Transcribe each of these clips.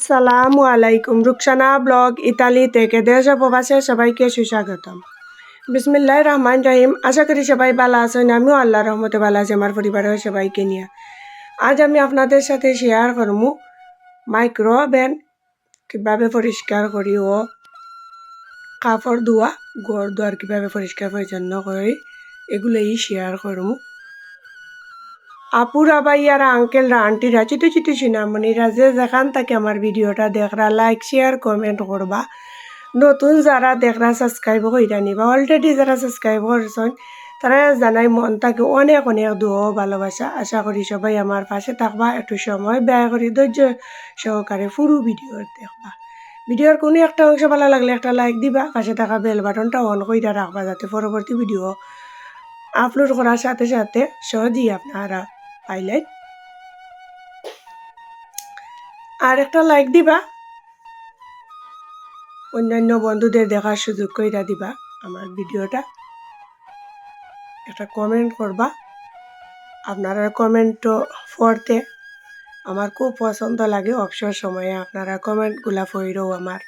আসসালামু আলাইকুম। Rukhsana blog Italy থেকে দেশ প্রবাসে সবাইকে সুস্বাগতম। বিসমিল্লাহ রহমান রাহিম। আশা করি সবাই ভালো আছেন। আমিও আল্লাহ রহমতে ভালো আছি, আমার পরিবারের সবাইকে নিয়ে। আজ আমি আপনাদের সাথে শেয়ার করব মাইক্রো ওভেন কীভাবে পরিষ্কার করি ও কাপড় ধোয়া, ঘর দুয়ার কীভাবে পরিষ্কার পরিচ্ছন্ন করি, এগুলোই শেয়ার করব। আপুরা ভাইয়ারা আঙ্কেলরা আন্টিরা ছোটো ছোটো সিনামণিরা যে যেখান থেকে আমার ভিডিওটা দেখরা লাইক শেয়ার কমেন্ট করবা নতুন যারা দেখরা সাবস্ক্রাইব কইরা নিবা অলরেডি যারা সাবস্ক্রাইব করছেন তারা জানাই মন থাকে অনেক অনেক দোয়া ভালোবাসা। আশা করি সবাই আমার পাশে থাকবা। একটু সময় ব্যয় করি ধৈর্য সহকারে পুরো ভিডিও দেখবা। ভিডিওর কোনো একটা অংশ ভালো লাগলে একটা লাইক দিবা। পাশে থাকা বেল বাটনটা অন কইরা রাখবা যাতে পরবর্তী ভিডিও আপলোড করার সাথে সাথে সহজেই আপনারা পাইলেন আর একটা লাইক দিবা। অন্যান্য বন্ধুদের দেখার সুযোগ কইরা দিবা আমার ভিডিওটা। একটা কমেন্ট করবা। আপনারা কমেন্ট পড়তে আমার খুব পছন্দ লাগে। অবসর সময়ে আপনারা কমেন্টগুলা পড়েও আমার।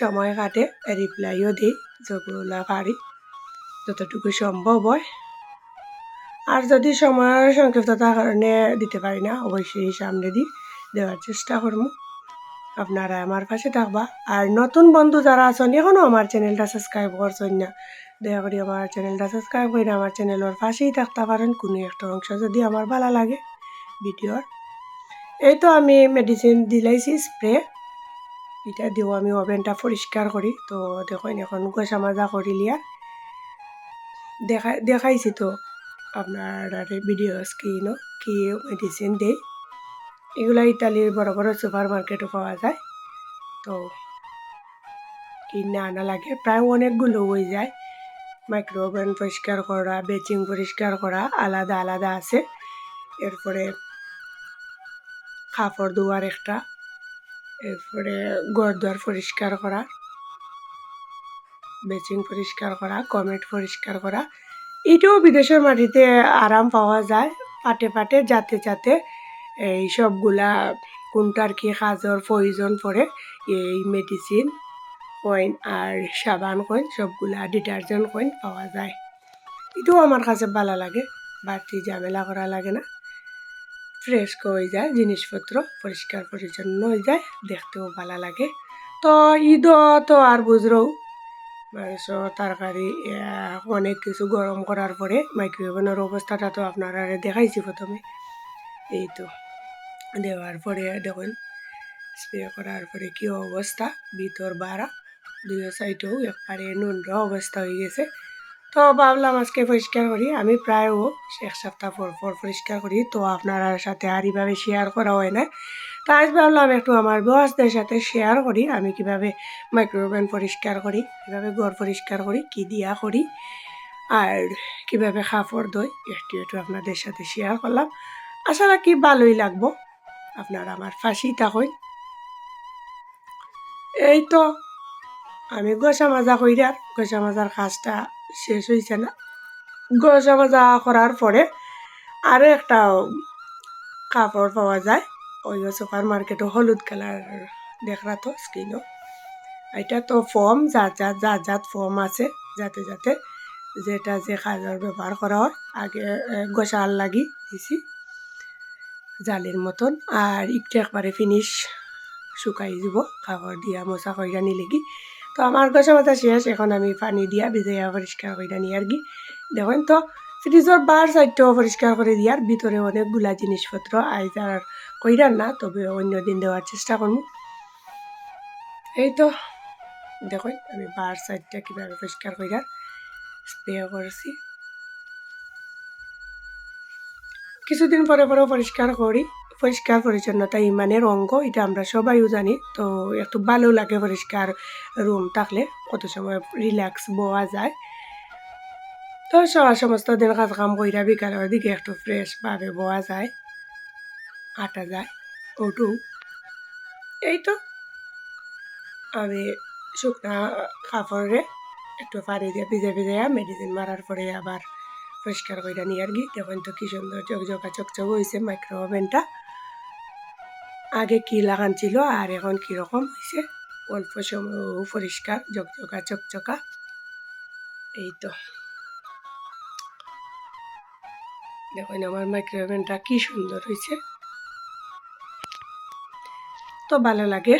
সময় কাটে রিপ্লাইও দিই যেগুলা পারি, যতটুকু সম্ভব হয়। আর যদি সময়ের সংক্ষিপ্ততার কারণে দিতে পারি না, অবশ্যই সামনে দিই দেওয়ার চেষ্টা করব। আপনারা আমার পাশে থাকবা। আর নতুন বন্ধু যারা আছেন এখনও আমার চ্যানেলটা সাবস্ক্রাইব করছেন না, দয়া করে আমার চ্যানেলটা সাবস্ক্রাইব করে আমার চ্যানেলের পাশেই থাকতে পারেন। কোনো একটা অংশ যদি আমার ভালো লাগে, ভিডিওর। এই তো আমি মেডিসিন দিলাইছি স্প্রে এটা দিও, আমি ওভেনটা পরিষ্কার করি। তো দেখুন, এখন গোসা মাজা করিলিয়া। দেখা, দেখাইছি তো। আপনার ভিডিও স্ক্রিনও কি মেডিসিন দেয়। এগুলো ইতালির বড় বড় সুপার মার্কেটও পাওয়া যায়। তো কিনে আনা লাগে। প্রায় অনেকগুলো হয়ে যায়। মাইক্রোওভেন পরিষ্কার করা বেচিং পরিষ্কার করা, আলাদা আলাদা আছে। এরপরে কাপড় ধোয়ার একটা, এরপরে ঘর দুয়ার পরিষ্কার করা বেচিং পরিষ্কার করা কমেট পরিষ্কার করা এটাও বিদেশের মাটিতে আরাম পাওয়া যায়। পাটে পাটে যাতে যাতে এই সবগুলা কোনটার কি কাজর প্রয়োজন পড়ে, এই মেডিসিন কইন আর সাবান কইন সবগুলা ডিটারজেন্ট কইন পাওয়া যায়। এটাও আমার কাছে ভালো লাগে, বাড়তি ঝামেলা করা লাগে না। ফ্রেশ হয়ে যায়, জিনিসপত্র পরিষ্কার পরিচ্ছন্ন হয়ে যায়, দেখতেও ভালো লাগে। তো ঈদও তো আর বুঝরও মাংস তরকারি অনেক কিছু গরম করার পরে মাইক্রোওভেনের অবস্থাটা তো আপনারা দেখাইছি প্রথমে। এই তো, দেওয়ার পরে দেখুন স্প্রে করার পরে কি অবস্থা? ভিতর বাড়া দুই সাইডেও একবারে নোংরা অবস্থা হয়ে গেছে। তো ভাবলাম আজকে পরিষ্কার করি, আমি প্রায়ও এক সপ্তাহ পর পর পরিষ্কার করি, তো আপনার সাথে আর এইভাবে শেয়ার করা হয় না। তো আজ ভাবলাম একটু আমার বসদের সাথে শেয়ার করি। আমি কীভাবে মাইক্রোওভেন পরিষ্কার করি, কীভাবে ঘর পরিষ্কার করি, কি দিয়া করি, আর কীভাবে কাপড় দই একটু একটু আপনাদের সাথে শেয়ার করলাম। আশা রাখি ভালোই লাগবো। আপনারা আমার ফাঁসি থাকুন। এই তো, আমি গোসা মাজা কইরার গোসা মাজার কাজটা শেষ হয়েছে না। গোসা মাজা করার পরে আরও একটা কাপড় পাওয়া যায়। ওই সুপার মার্কেটও হলুদ কালার দেখরা তো স্কিনও এটা তো ফর্ম যার যার যার যার ফর্ম আছে যাতে যাতে যেটা যে কাজের ব্যবহার করা হয়, আগে গোসাল লাগি দিছি, জালের মতন। আর একটু একবারে ফিনিশ শুকাই দিব কাপড় দিয়া মশা কইরা নিলে কি? তো আমার গোসা মাথা শেষ, এখন আমি পানি দিয়া ভিজাইয়া পরিষ্কার কইরা নিয়ে আর কি। দেখেন তো ফ্রিজর বার সাইডটাও পরিষ্কার করে দিয়ার ভিতরে অনেকগুলা জিনিসপত্র আইজ আর কইরার না তবে অন্য দিন দেওয়ার চেষ্টা করব এই তো দেখুন, আমি বার সাইডটা কীভাবে পরিষ্কার কইরার স্প্রে করেছি কিছুদিন পরে পরেও পরিষ্কার করি পরিষ্কার পরিচ্ছন্নতা ইমানের অঙ্গ এটা আমরা সবাইও জানি, তো একটু ভালো লাগে পরিষ্কার রুম থাকলে, কত সময় রিল্যাক্স বোয়া যায়। তো সমস্ত দিন কাজ কাম কইরা বিকালের দিকে একটু ফ্রেশভাবে বোয়া যায়, আটা যায় ওটু এই তো। আমি শুকনা কাপড়ে একটু পানি দিয়ে ভিজে ভিজে মেডিসিন মারার পরে আবার পরিষ্কার করে নিয়ে আর কি। দেখুন তো কি সুন্দর চকচকা চকচক হয়েছে মাইক্রো ওভেনটা আগে কি লাগান ছিল আর এখন কীরকম হয়েছে অল্প সময় পরিষ্কার ঝকঝকা চকচকা। এই তো। দেখুন, আমার মাইক্রোওভেনটা কি সুন্দর হয়েছে। তো ভালো লাগে।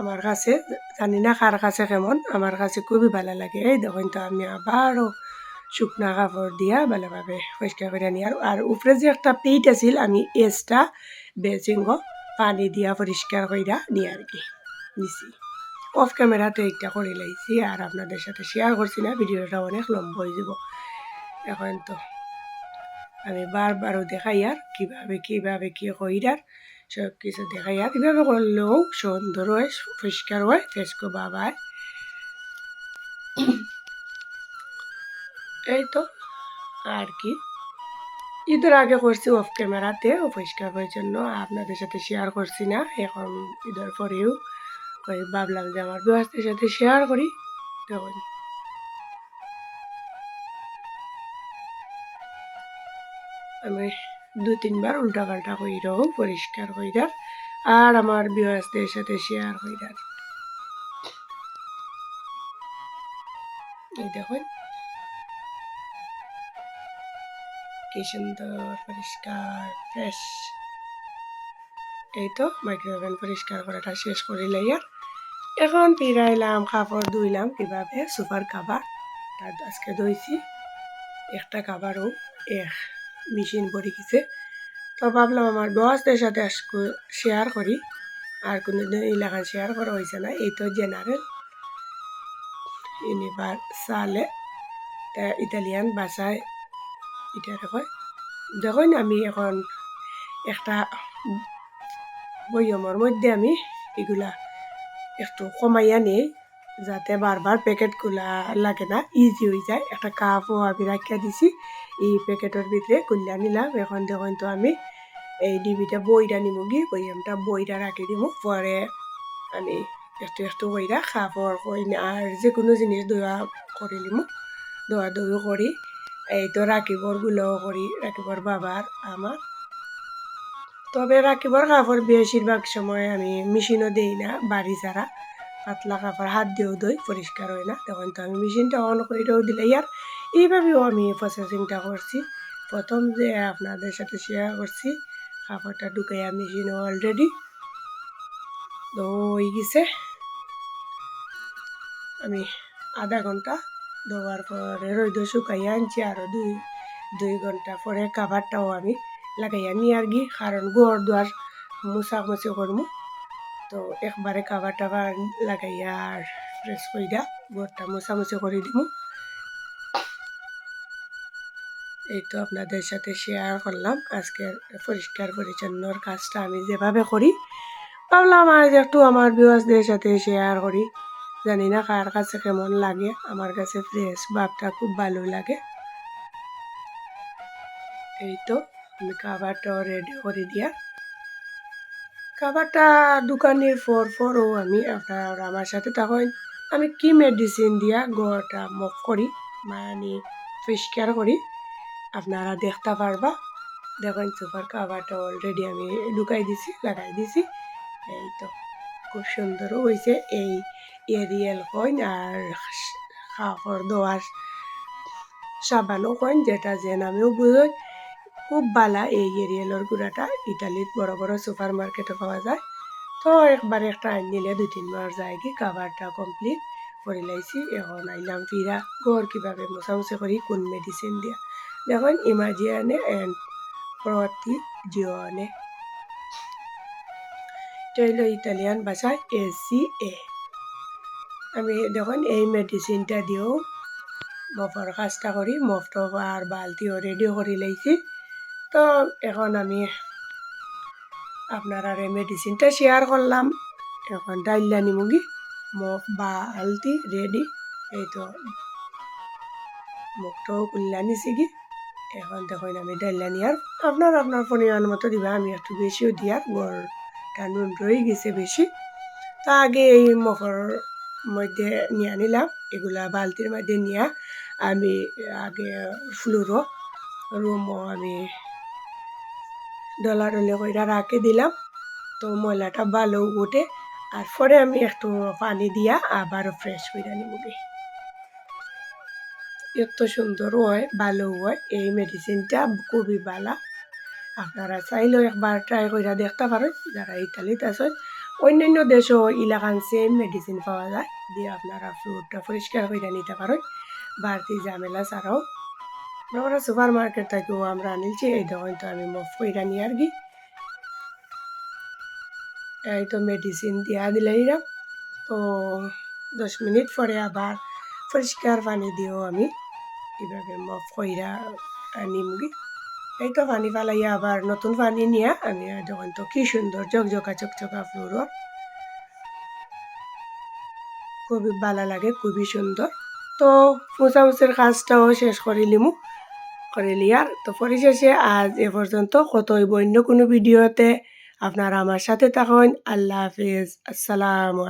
আমার কাছে, জানি না কার কাছে কেমন, আমার কাছে খুবই ভালো লাগে। এই দেখুন তো, আমি আবারও শুকনা কাপড় দিয়া ভালোভাবে পরিষ্কার করে নিই। আর আর উপরে যে একটা পেইট আছিল, আমি এসটা বেচিঙ্গ পানি দিয়া পরিষ্কার কইরা নিয়ে আর কি নিছি। অফ ক্যামেরাতে একটা করে লাইছি, আর আপনাদের সাথে শেয়ার করছি না, ভিডিওটা অনেক লম্বা হয়ে যাব। এখন তো আমি বারবারও দেখাই আর কীভাবে কীভাবে, কী কইরার সব কিছু দেখাই আর কীভাবে করলেও সুন্দর হয়, পরিষ্কার হয়, ফেসকো বাবায় এই তো, আর কি। ঈদের আগে করছি অফ ক্যামেরাতে পরিষ্কার জন্য আপনাদের সাথে শেয়ার করছি না, এখন ঈদের পরেও ভাবলাম যে আমার বিবাসদের সাথে শেয়ার করি। দেখুন। আমি দু তিনবার উল্টা পাল্টা কইরাও পরিষ্কার কইরার আর আমার বিবাসদের সাথে শেয়ার কইরার এই দেখুন। কি সুন্দর, পরিষ্কার ফ্রেশ এই তো মাইক্রোওভেন পরিষ্কার করাটা শেষ করিলাই আর এখন ফিরাইলাম কাপড় ধুইলাম, কীভাবে? সুপার কাবার তার আজকে ধুইছি। একটা কাবারও এক। মেশিন পড়ে গেছে। তো ভাবলাম আমার বসদের সাথে শেয়ার করি। আর কোনো দিন এলাকা শেয়ার করা হয়েছে না। এই তো জেনারেল ইউনিভার্সালে ইতালিয়ান ভাষায় এটা দেখো দেখুন আমি এখন একটা বইয়মের মধ্যে আমি এগুলা একটু কমাইয়া নিই যাতে বারবার প্যাকেটগুলা লাগে না ইজি হয়ে যায়। একটা কাপও আমি রাখিয়া দিছি। এই প্যাকেটের ভিতরে কুল্লা নিলাম। এখন দেখুন তো আমি এই ডিবিটা বইটা নিব গি বইয়ামটা বইটা রাখি দিব পরে আমি একটু একটু বইটা কাপড় কই আর যে কোনো জিনিস দোয়া করে নিব দোয়া দই করি এই তো রাখিবরগুলো করি রাখিবর বাবার আমার তবে রাখিবর কাপড় বেশিরভাগ সময় আমি মেশিনও দিই না বাড়ি ছাড়া পাতলা কাপড় হাত দিয়েও দই পরিষ্কার হয় না। তখন তো আমি মেশিনটা অন করেও দিলে আর এইভাবেও আমি প্রসেসিংটা করছি। প্রথম যে আপনাদের সাথে শেয়ার করছি, কাপড়টা ঢুকাইয়া মেশিন অলরেডি তো গেছে। আমি আধা ঘণ্টা দেওয়ার পরে রোদ শুকাইয়া আনছি আরও দুই দুই ঘণ্টা পরে কাভারটাও আমি লাগাইয়া নিয়ে আর গি কারণ গোয়ার দুয়ার মুছামুছি করব। তো একবারে কাভার টাভার লাগাইয়া আর ফ্রেশ কইরা গোড়টা মুছামুছি করে দিব। এই তো আপনাদের সাথে শেয়ার করলাম। আজকের পরিষ্কার পরিচ্ছন্নর কাজটা আমি যেভাবে করি, ভাবলাম আজ একটু আমার বিওয়াসদের সাথে শেয়ার করি। জানি না কার কাছে কেমন লাগে, আমার কাছে ফ্রেশ ভাবটা খুব ভালো লাগে। এই তো, আমি খাবারটাও রেডি করে দিয়া। খাবারটা দোকানের ফর ফরও আমি আপনার আমার সাথে তখন আমি কি মেডিসিন দিয়া গড়টা মফ করি মানে পরিষ্কার করি। আপনারা দেখতে পারবা। দেখেন সুপার খাবারটা অলরেডি আমি লুকাই দিছি, লাগাই দিছি। এই তো, খুব সুন্দরও হয়েছে এই এরিয়েল কইন আর কাপড় ধোয়ার সাবানও কইন যেটা যে নামেও বুঝই খুব বালা এই এরিয়েলের গুঁড়াটা। ইটালিত বড় বড় সুপার মার্কেটে পাওয়া যায়। তো একবার একটা আইন নিলে দুই তিনবার যায় কি কাভারটা কমপ্লিট করে লাইছি। এখন আইলাম ফিরা, ঘর কীভাবে মোছামুছি করি, কোন মেডিসিন দিয়া। দেখুন ইমাজিয়ানে অ্যান্ড প্রতি জিওনে এটা হইল ইটালিয়ান ভাষায় এ সি এ আমি দেখুন এই মেডিসিনটা দিয়েও মফর কাজটা করি মফ টফ আর বালতিও রেডি করে লাইছি তো এখন আমি আপনার এই মেডিসিনটা শেয়ার করলাম এখন ডাইলা নিমুগি মফ বালতি রেডি এই তো মুখটাও কুল্লা নিছি এখন দেখুন, আমি ডাইলা নিয়ার আপনার আপনার পরিমাণ মতো দিবা, আমি একটু বেশিও দিয়ার গড়টা নুন রয়ে গেছে বেশি। তা আগে এই মফর মধ্যে নিয়ে নিলাম এগুলা বালতির মধ্যে নিয়ে আমি আগে ফ্লোরও রুমও আমি ডলা ডলে কইরা রাখে দিলাম, তো ময়লাটা ভালো উঠে, আর পরে আমি একটু পানি দিয়া আবারও ফ্রেশ করে নিবগে এত সুন্দর হয়, ভালো হয়। এই মেডিসিনটা খুবই ভালো। আপনারা চাইলেও একবার ট্রাই করে দেখতে পারেন, যারা ইতালিত আছেন। অন্যান্য দেশও ইলাকান সেম মেডিসিন পাওয়া যায়, দিয়ে আপনারা ফ্লুটটা পরিষ্কার করে নিতে পারেন। বাড়তি ঝামেলা ছাড়াও। আমরা সুপার মার্কেট থেকেও আমরা আনিছি এই দোকান তো আমি মফ করে নিয়ে আর কি। এই তো মেডিসিন দিয়া দিলাইরাম তো দশ মিনিট পরে আবার পরিষ্কার পানি দিয়েও আমি। এভাবে মফ কইরা নিমগি এই তো পানি ফালাইয়া আবার নতুন পানি নিয়ে। আমি যখন তো কি সুন্দর ঝকঝকা চকচকা ফ্লোর খুবই ভালো লাগে, খুবই সুন্দর তো মোচা মোচামুচির কাজটাও শেষ করিলিমু করে লিয়ার তো পরিশেষে আজ এ পর্যন্ত কতই অন্য কোনো ভিডিওতে আপনারা আমার সাথে থাকুন। আল্লাহ হাফিজ। আসসালামু